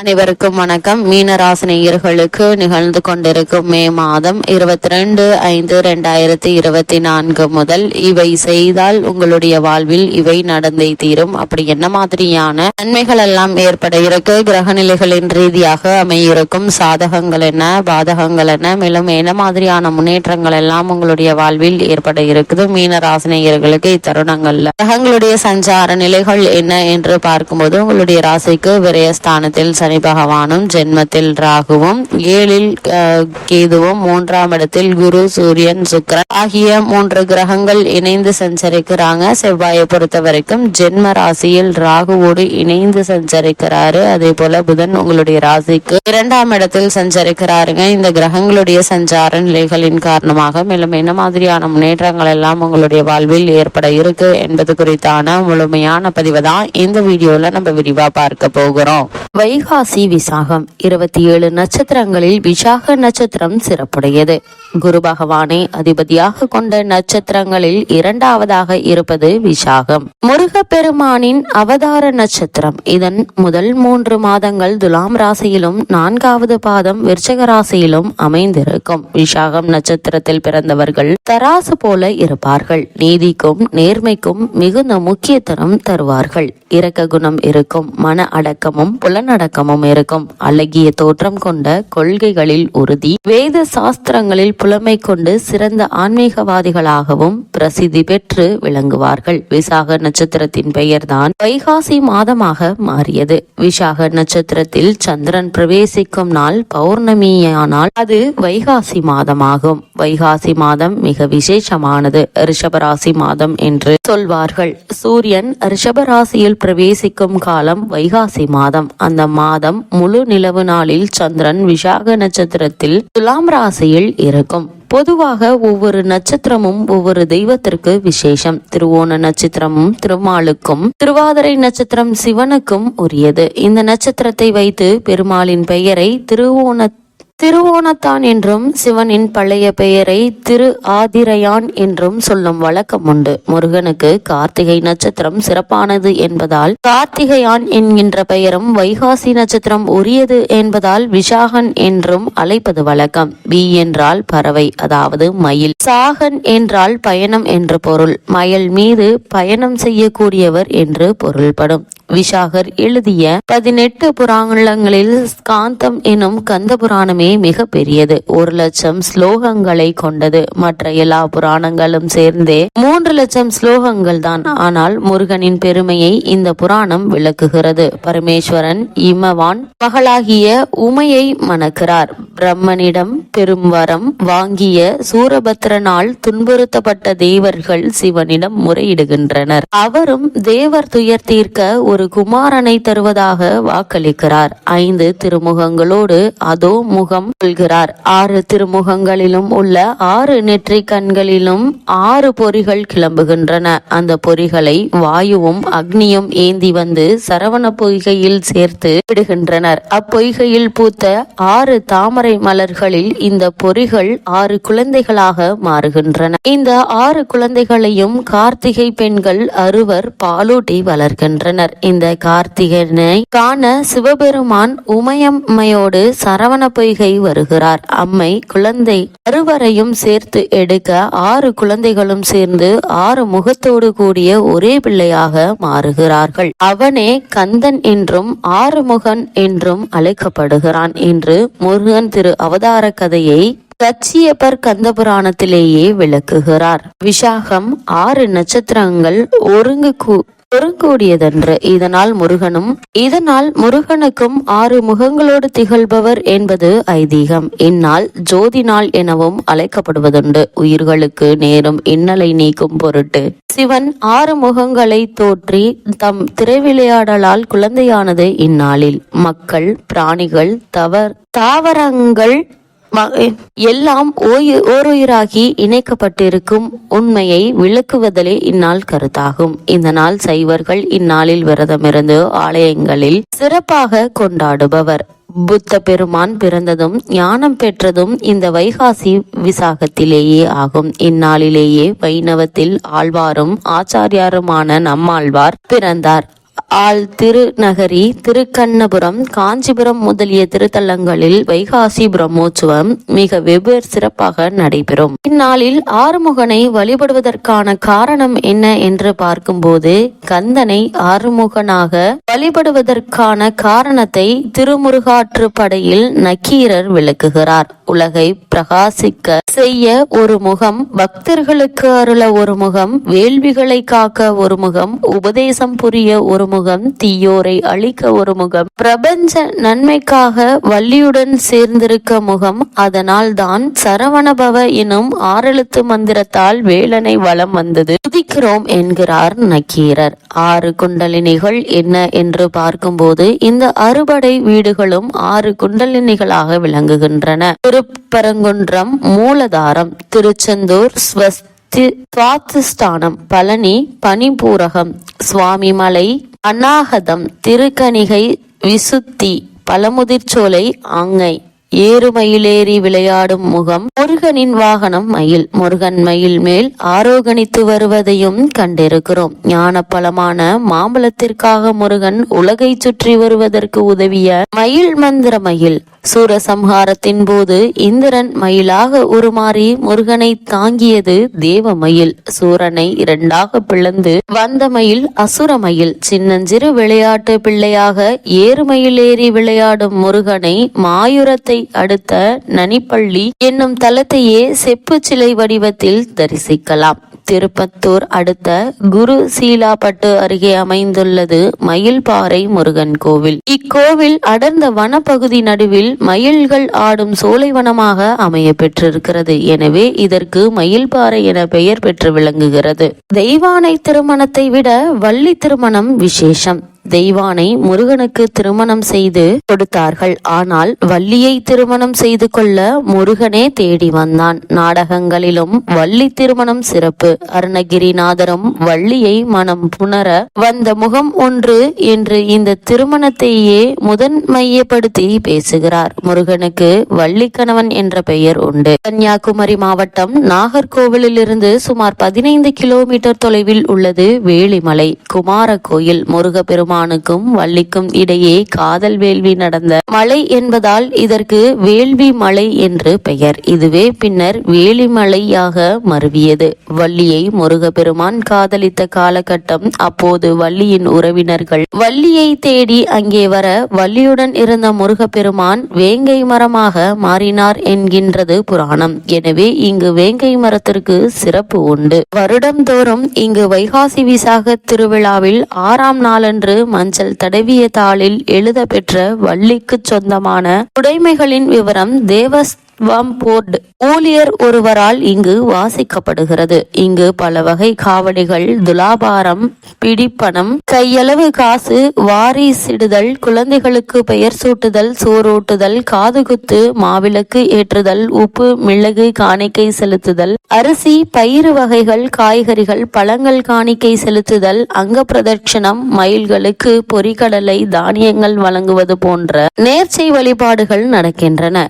அனைவருக்கும் வணக்கம். மீனராசினியர்களுக்கு நிகழ்ந்து கொண்டிருக்கும் மே மாதம் இருபத்தி ரெண்டு ஐந்து ரெண்டாயிரத்தி இருபத்தி நான்கு முதல் இவை செய்தால் உங்களுடைய வாழ்வில் இவை நடந்தே தீரும். அப்படி என்ன மாதிரியான நன்மைகள் எல்லாம் ஏற்பட இருக்கு? கிரக நிலைகளின் ரீதியாக அமையிருக்கும் சாதகங்கள் என்ன? பாதகங்கள் என்ன? மேலும் என்ன மாதிரியான முன்னேற்றங்கள் எல்லாம் உங்களுடைய வாழ்வில் ஏற்பட இருக்குது? மீனராசினியர்களுக்கு இத்தருணங்கள்ல கிரகங்களுடைய சஞ்சார நிலைகள் என்ன என்று பார்க்கும்போது உங்களுடைய ராசிக்கு விரயஸ்தானத்தில் சனி பகவானும் ஜென்மத்தில் ராகுவும் ஏழில் கேதுவும் மூன்றாம் இடத்தில் குரு சூரியன் சுக்கிரன் ஆகிய மூன்று கிரகங்கள் இணைந்து சஞ்சரிக்கிறாங்க. செவ்வாயை பொறுத்த வரைக்கும் ஜென்ம ராசியில் ராகுவோடு இணைந்து சஞ்சரிக்கிறாரு. அதே போல புதன் உங்களுடைய ராசிக்கு இரண்டாம் இடத்தில் சஞ்சரிக்கிறாருங்க. இந்த கிரகங்களுடைய சஞ்சார நிலைகளின் காரணமாக மேலும் என்ன மாதிரியான முன்னேற்றங்கள் எல்லாம் உங்களுடைய வாழ்வில் ஏற்பட இருக்கு என்பது குறித்தான முழுமையான பதிவு தான் இந்த வீடியோல நம்ம விரிவா பார்க்க போகிறோம். வைகா வைகாசி விசாகம் இருபத்தி ஏழு நட்சத்திரங்களில் விசாக நட்சத்திரம் சிறப்புடையது. குரு பகவானை அதிபதியாக கொண்ட நட்சத்திரங்களில் இரண்டாவதாக இருப்பது விசாகம் முருகப்பெருமானின் அவதார நட்சத்திரம். இதன் முதல் மூன்று மாதங்கள் துலாம் ராசியிலும் நான்காவது பாதம் விருச்சக ராசியிலும் அமைந்திருக்கும். விசாகம் நட்சத்திரத்தில் பிறந்தவர்கள் தராசு போல இருப்பார்கள். நீதிக்கும் நேர்மைக்கும் மிகுந்த முக்கியத்துவம் தருவார்கள். இரக்க குணம் இருக்கும் மன அடக்கமும் புலனடக்கமும் இருக்கும். அழகிய தோற்றம் கொண்ட கொள்கைகளில் உறுதி. வேத சாஸ்திரங்களில் புலமை கொண்டு சிறந்த ஆன்மீகவாதிகளாகவும் பிரசித்தி பெற்று விளங்குவார்கள். விசாக நட்சத்திரத்தின் பெயர்தான் வைகாசி மாதமாக மாறியது. விசாக நட்சத்திரத்தில் சந்திரன் பிரவேசிக்கும் நாள் பௌர்ணமியானால் அது வைகாசி மாதமாகும். வைகாசி மாதம் மிக விசேஷமானது. ரிஷபராசி மாதம் என்று சொல்வார்கள். சூரியன் ரிஷபராசியில் பிரவேசிக்கும் காலம் வைகாசி மாதம். அந்த மாதம் முழு நிலவு நாளில் சந்திரன் விசாக நட்சத்திரத்தில் துலாம் ராசியில் இருக்கும். பொதுவாக ஒவ்வொரு நட்சத்திரமும் ஒவ்வொரு தெய்வத்திற்கு விசேஷம். திருவோண நட்சத்திரமும் திருமாலுக்கும் திருவாதிரை நட்சத்திரம் சிவனுக்கும் உரியது. இந்த நட்சத்திரத்தை வைத்து பெருமாளின் பெயரை திருவோண திருவோணத்தான் என்றும் சிவனின் பழைய பெயரை திரு ஆதிரையான் என்றும் சொல்லும் வழக்கம் உண்டு. முருகனுக்கு கார்த்திகை நட்சத்திரம் சிறப்பானது என்பதால் கார்த்திகையான் என்கின்ற பெயரும் வைகாசி நட்சத்திரம் உரியது என்பதால் விஷாகன் என்றும் அழைப்பது வழக்கம். பி என்றால் பறவை அதாவது மயில். சாகன் என்றால் பயணம் என்று பொருள். மயில் மீது பயணம் செய்யக்கூடியவர் என்று பொருள்படும். விஷாகர் எழுதிய பதினெட்டு புராணங்களில் காந்தம் எனும் கந்த புராணமே மிக பெரியது ஒரு லட்சம் ஸ்லோகங்களை கொண்டது. மற்ற எல்லா புராணங்களும் சேர்ந்தே மூன்று லட்சம் ஸ்லோகங்கள் தான். ஆனால் முருகனின் பெருமையை இந்த புராணம் விளக்குகிறது. பரமேஸ்வரன் இமவான் மகளாகிய உமையை மணக்கிறார். பிரம்மனிடம் பெரும் வரம் வாங்கிய சூரபத்ரனால் துன்புறுத்தப்பட்ட தேவர்கள் சிவனிடம் முறையிடுகின்றனர். அவரும் தேவர் துயர் தீர்க்க ஒரு குமாரனை தருவதாக வாக்களிக்கிறார். ஐந்து திருமுகங்களோடு அதோ முக முகம் சொல்கிறார். ஆறு திருமுகங்களிலும் உள்ள ஆறு நெற்றி கண்களிலும் ஆறு பொறிகள் கிளம்புகின்றன. அந்த பொறிகளை வாயுவும் அக்னியும் ஏந்தி வந்து சரவண பொய்கையில் சேர்த்து விடுகின்றனர். அப்பொய்கையில் பூத்த ஆறு தாமரை மலர்களில் இந்த பொறிகள் ஆறு குழந்தைகளாக மாறுகின்றன. இந்த ஆறு குழந்தைகளையும் கார்த்திகை பெண்கள் அறுவர் பாலூட்டி வளர்கின்றனர். இந்த கார்த்திகனை காண சிவபெருமான் உமையம்மையோடு சரவண பொய்கை வருகிறார். அம்மை குழந்தை அறுவரையும் சேர்த்து எடுக்க ஆறு குழந்தைகளும் சேர்ந்து ஆறு முகத்தோடு கூடிய ஒரே பிள்ளையாக மாறுகிறார்கள். அவனே கந்தன் என்றும் ஆறுமுகன் என்றும் அழைக்கப்படுகிறான் என்று முருகன் திரு அவதார கதையை கச்சியப்பர் கந்தபுராணத்திலேயே விளக்குகிறார். விஷாகம் ஆறு நட்சத்திரங்கள் ஒருங்கு கூ- இதனால் முருகனும் இதனால் முருகனுக்கும் ஆறு முகங்களோடு திகழ்பவர் என்பது ஐதீகம். இந்நாள் ஜோதி நாள் எனவும் அழைக்கப்படுவதுண்டு. உயிர்களுக்கு நேரும் இன்னலை நீக்கும் பொருட்டு. சிவன் ஆறு முகங்களை தோற்றி தம் திரைவிளையாடலால் குழந்தையானது இந்நாளில். மக்கள் பிராணிகள் தவர் தாவரங்கள் எல்லாம் ஓயு ஓருயிராகி இணைக்கப்பட்டிருக்கும் உண்மையை விளக்குவதலே இந்நாள் கருத்தாகும். இந்த நாள் சைவர்கள் இந்நாளில் விரதமிருந்து ஆலயங்களில் சிறப்பாக கொண்டாடுபவர். புத்த பெருமான் பிறந்ததும் ஞானம் பெற்றதும் இந்த வைகாசி விசாகத்திலேயே ஆகும். இந்நாளிலேயே வைணவத்தில் ஆழ்வாரும் ஆச்சாரியாருமான நம்மாழ்வார் பிறந்தார். ஆள் திருநகரி திருக்கண்ணபுரம் காஞ்சிபுரம் முதலிய திருத்தலங்களில் வைகாசி பிரம்மோற்சவம் மிக வெவ்வேறு சிறப்பாக நடைபெறும். இந்நாளில் ஆறுமுகனை வழிபடுவதற்கான காரணம் என்ன என்று பார்க்கும்போது கந்தனை ஆறுமுகனாக வழிபடுவதற்கான காரணத்தை திருமுருகாற்று படையில் நக்கீரர் விளக்குகிறார். உலகை பிரகாசிக்க செய்ய ஒரு முகம் பக்தர்களுக்கு அருள ஒரு முகம் வேள்விகளை காக்க ஒரு முகம் உபதேசம் புரிய ஒரு முகம் தீயோரை அழிக்க ஒரு முகம். பிரபஞ்ச நன்மைக்காக வள்ளியுடன் சேர்ந்திருக்க முகம் அதனால் தான் சரவணபவ எனும் ஆறெழுத்து மந்திரத்தால் வேலனை வலம் வந்தது. துதிக்கிறோம் என்கிறார் நக்கீரர். ஆறு குண்டலினிகள் என்ன என்று பார்க்கும்போது இந்த அறுபடை வீடுகளும் ஆறு குண்டலினிகளாக விளங்குகின்றன. திருப்பரங்குன்றம் மூலதாரம் திருச்செந்தூர் ஸ்வஸ்தி சுவாதிஷ்டானம் பழனி பனிபூரகம் சுவாமிமலை அநாகதம் திருக்கணிகை விசுத்தி பழமுதிர்ச்சோலை ஆங்கை. ஏறுமயிலேறி விளையாடும் முகம் முருகனின் வாகனம் மயில். முருகன் மயில் மேல் ஆரோகணித்து வருவதையும் கண்டிருக்கிறோம். ஞான பலமான மாம்பழத்திற்காக முருகன் உலகை சுற்றி வருவதற்கு உதவிய மயில் மந்திர மயில். சூரசம்ஹாரத்தின் போது இந்திரன் மயிலாக உருமாறி முருகனை தாங்கியது தேவ மயில். சூரனை இரண்டாக பிளந்து வந்த மயில் அசுர மயில். சின்னஞ்சிறு விளையாட்டு பிள்ளையாக ஏறுமயில் ஏறி விளையாடும் முருகனை மாயுரத்தை அடுத்த நனிப்பள்ளி என்னும் தலத்தையே செப்பு சிலை வடிவத்தில் தரிசிக்கலாம். திருப்பத்தூர் அடுத்த குரு சீலாப்பட்டு அருகே அமைந்துள்ளது மயில்பாறை முருகன் கோவில். இக்கோவில் அடர்ந்த வனப்பகுதி நடுவில் மயில்கள் ஆடும் சோலைவனமாக அமைய பெற்றிருக்கிறது. எனவே இதற்கு மயில்பாறை என பெயர் பெற்று விளங்குகிறது. தெய்வானை திருமணத்தை விட வள்ளி திருமணம் விசேஷம். தெய்வானை முருகனுக்கு திருமணம் செய்து கொடுத்தார்கள். ஆனால் வள்ளியை திருமணம் செய்து கொள்ள முருகனே தேடி வந்தான். நாடகங்களிலும் வள்ளி திருமணம் சிறப்பு. அருணகிரிநாதரும் வள்ளியை மனம் புணர வந்த முகம் ஒன்று என்று இந்த திருமணத்தையே முதன் மையப்படுத்தி பேசுகிறார். முருகனுக்கு வள்ளிக்கணவன் என்ற பெயர் உண்டு. கன்னியாகுமரி மாவட்டம் நாகர்கோவிலில் இருந்து சுமார் பதினைந்து கிலோமீட்டர் தொலைவில் உள்ளது வேளிமலை குமார கோயில் முருகப்பெருமான் பெருமானுக்கும் வள்ளிக்கும் இடையே காதல் வேள்வி நடந்த மலை என்பதால் இதற்கு வேள்வி மலை என்று பெயர். இதுவே பின்னர் வேலிமலையாக மருவியது. வள்ளியை முருகப்பெருமான் காதலித்த காலகட்டம் அப்போது வள்ளியின் உறவினர்கள் வள்ளியை தேடி அங்கே வர வள்ளியுடன் இருந்த முருகப்பெருமான் வேங்கை மரமாக மாறினார் என்கின்றது புராணம். எனவே இங்கு வேங்கை மரத்திற்கு சிறப்பு உண்டு. வருடந்தோறும் இங்கு வைகாசி விசாக திருவிழாவில் ஆறாம் நாளன்று மஞ்சள் தடவிய தாளில் எழுத பெற்ற வள்ளிக்குச் சொந்தமான உடைமைகளின் விவரம் தேவஸ்த வம்போர்டு ஊழியர் ஒருவரால் இங்கு வாசிக்கப்படுகிறது. இங்கு பல வகை காவடிகள் துலாபாரம் பிடிப்பணம் கையளவு காசு வாரிசிடுதல் குழந்தைகளுக்கு பெயர் சூட்டுதல் சோறூட்டுதல் காதுகுத்து மாவிளக்கு ஏற்றுதல் உப்பு மிளகு காணிக்கை செலுத்துதல் அரிசி பயிறு வகைகள் காய்கறிகள் பழங்கள் காணிக்கை செலுத்துதல் அங்க பிரதட்சணம் மயில்களுக்கு பொறிகடலை தானியங்கள் வழங்குவது போன்ற நேர்ச்சை வழிபாடுகள் நடக்கின்றன.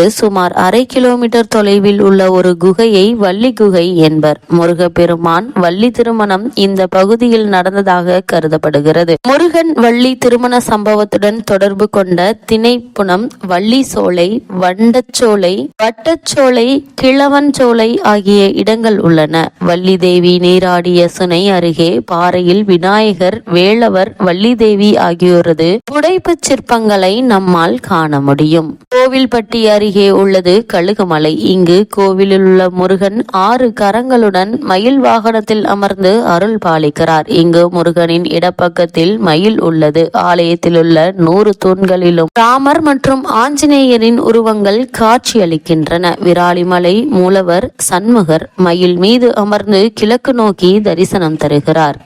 இருந்து சுமார் அரை கிலோமீட்டர் தொலைவில் உள்ள ஒரு குகையை வள்ளி குகை என்பர். முருகப்பெருமான் வள்ளி திருமணம் இந்த பகுதியில் நடந்ததாக கருதப்படுகிறது. முருகன் வள்ளி திருமண சம்பவத்துடன் தொடர்பு கொண்ட திணைப்புணம் வள்ளி சோலை வண்டச்சோலை வட்டச்சோலை கிழவன் சோலை ஆகிய இடங்கள் உள்ளன. வள்ளி தேவி நீராடிய சுனை அருகே பாறையில் விநாயகர் வேளவர் வள்ளி தேவி ஆகியோரது புடைப்புச் சிற்பங்களை நம்மால் காண முடியும். கோவில்பட்டி அருகே அருகே உள்ளது கழுகுமலை. இங்கு கோவிலில் உள்ள முருகன் ஆறு கரங்களுடன் மயில் வாகனத்தில் அமர்ந்து அருள் பாலிக்கிறார். இங்கு முருகனின் இடப்பக்கத்தில் மயில் உள்ளது. ஆலயத்தில் உள்ள நூறு தூண்களிலும் ராமர் மற்றும் ஆஞ்சநேயரின் உருவங்கள் காட்சியளிக்கின்றன. விராலிமலை மூலவர் சண்முகர் மயில் மீது அமர்ந்து கிழக்கு நோக்கி தரிசனம் தருகிறார்.